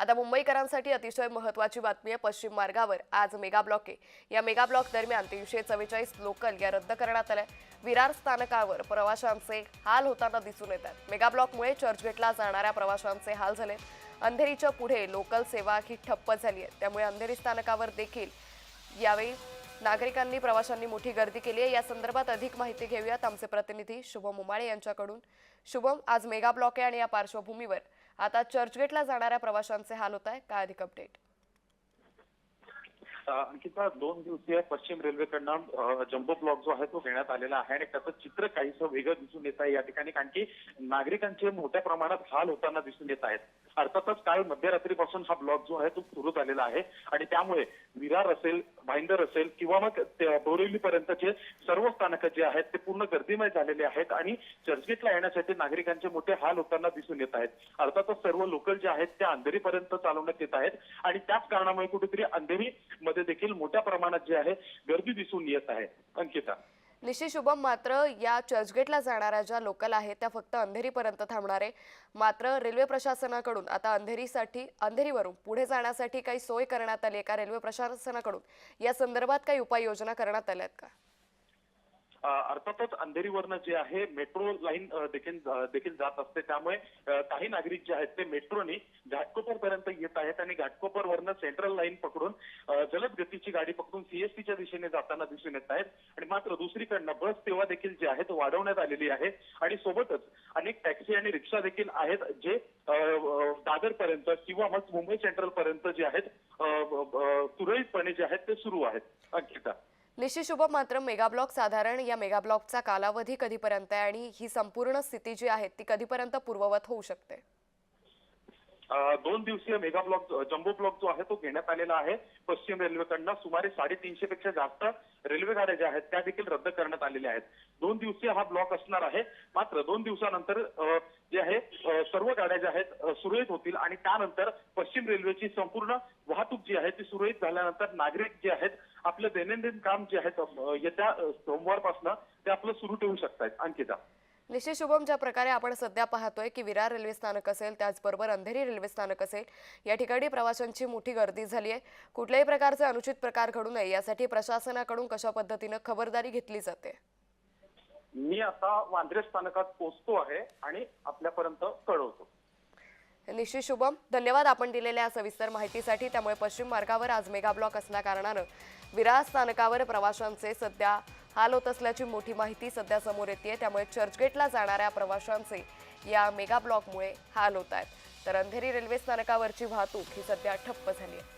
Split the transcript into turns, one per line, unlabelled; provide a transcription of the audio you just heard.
आता मुंबईकरांसाठी अतिशय महत्त्वाची बातमी आहे पश्चिम मार्गावर. आज मेगा ब्लॉक आहे. या मेगा ब्लॉक दरम्यान तीनशे चव्वेचाळीस लोकल या रद्द करण्यात आल्या. विरार स्थानकावर प्रवाशांचे हाल होताना दिसून येतात. मेगा ब्लॉकमुळे चर्चगेटला जाणाऱ्या प्रवाशांचे हाल झाले. अंधेरीच्या पुढे लोकल सेवा ही ठप्प झाली आहे. त्यामुळे अंधेरी स्थानकावर देखील यावेळी नागरिकांनी प्रवाशांनी मोठी गर्दी केली आहे. या संदर्भात अधिक माहिती घेऊयात आमचे प्रतिनिधी शुभम उमाळे यांच्याकडून. शुभम आज मेगा ब्लॉक आहे आणि या पार्श्वभूमीवर आता चर्चगेटला जाणाऱ्या प्रवाशांचे हाल होत आहे. काय अधिक अपडेट
अंकिता दोन दिवसीय पश्चिम रेल्वेकडनं जम्बो ब्लॉक जो आहे तो घेण्यात आलेला आहे आणि त्याचं चित्र काहीसं वेगळं दिसून येत आहे या ठिकाणी. कारण की नागरिकांचे मोठ्या प्रमाणात हाल होताना दिसून येत आहेत. अर्थातच काल मध्यरात्रीपासून हा ब्लॉक जो आहे तो सुरू झालेला आहे आणि त्यामुळे विरार असेल भाईंदर असेल किंवा मग बोरिवलीपर्यंतचे सर्व स्थानक जे आहेत ते पूर्ण गर्दीमय झालेले आहेत आणि चर्चगेटला येण्यासाठी नागरिकांचे मोठे हाल होताना दिसून येत आहेत. अर्थातच सर्व लोकल जे आहेत त्या अंधेरीपर्यंत चालवण्यात येत आहेत आणि त्याच कारणामुळे कुठेतरी अंधेरी मध्ये देखील मोठ्या प्रमाणात जे आहे गर्दी दिसून येत आहे. अंकिता.
निश्चित शुभम मात्र या चर्चगेटला जाणाऱ्या ज्या लोकल आहेत त्या फक्त अंधेरीपर्यंत थांबणार आहे. मात्र रेल्वे प्रशासनाकडून आता अंधेरीसाठी अंधेरीवरून पुढे जाण्यासाठी काही सोय करण्यात आली आहे का रेल्वे प्रशासनाकडून? या संदर्भात काही उपाययोजना करण्यात आल्या आहेत का?
अर्थातच अंधेरीवरनं जे आहे मेट्रो लाईन देखील देखील जात असते. त्यामुळे काही नागरिक जे आहेत ते मेट्रोनी घाटकोपर पर्यंत येत आहेत आणि घाटकोपरवरनं सेंट्रल लाईन पकडून जलद गतीची गाडी पकडून सीएसटीच्या दिशेने जाताना दिसून येत आहेत. आणि मात्र दुसरीकडनं बस सेवा देखील जी आहे वाढवण्यात आलेली आहे. आणि सोबतच अनेक टॅक्सी आणि रिक्षा देखील आहेत जे दादर पर्यंत किंवा मग मुंबई सेंट्रल पर्यंत जे आहेत सुरळीतपणे जे आहेत ते सुरू आहेत. अंकिता
निश्चित मात्र मेगाब्लॉक साधारण या मेगाब्लॉकचा कालावधी कधीपर्यंत आहे आणि ही संपूर्ण स्थिती जी आहे ती कधीपर्यंत पूर्ववत होऊ शकते?
दोन दिवसीय मेगा ब्लॉक जम्बो ब्लॉक जो आहे तो घेण्यात आलेला आहे. पश्चिम रेल्वेकडनं सुमारे साडेतीनशे पेक्षा जास्त रेल्वे गाड्या ज्या आहेत त्या देखील रद्द करण्यात आलेल्या आहेत. दोन दिवसीय हा ब्लॉक असणार आहे. मात्र दोन दिवसानंतर जे आहे सर्व गाड्या ज्या आहेत सुरळीत होतील आणि त्यानंतर पश्चिम रेल्वेची संपूर्ण वाहतूक जी आहे ती सुरळीत झाल्यानंतर नागरिक जे आहेत आपलं दैनंदिन काम जे आहे येत्या सोमवारपासून ते आपलं सुरू ठेवू शकतात अंकिता.
निश्चित शुभम ज्या प्रकारे आपण सध्या पाहतोय की विरार रेल्वे स्थानक असेल त्याचबरोबर अंधेरी रेल्वे स्थानक असेल या ठिकाणी प्रवाशांची मोठी गर्दी झाली आहे. कुठल्याही प्रकारचे अनुचित प्रकार घडू नये यासाठी प्रशासनाकडून कशा पद्धतीनं खबरदारी घेतली जाते?
मी आता वांद्रे स्थानकात पोहोचतो आहे आणि आपल्यापर्यंत कळवतो.
निश्चित शुभम धन्यवाद आपण दिलेल्या या सविस्तर माहितीसाठी. त्यामुळे पश्चिम मार्गावर आज मेगा ब्लॉक असल्या कारणानं विरार स्थानकावर प्रवाशांचे सध्या हाल होत असल्याची मोठी माहिती सध्या समोर येते त्यामुळे चर्चगेटला जाणाऱ्या प्रवाशांचे या मेगा ब्लॉकमुळे हाल होत आहेत. तर अंधेरी रेल्वे स्थानकावरची वाहतूक ही सध्या ठप्प झाली आहे.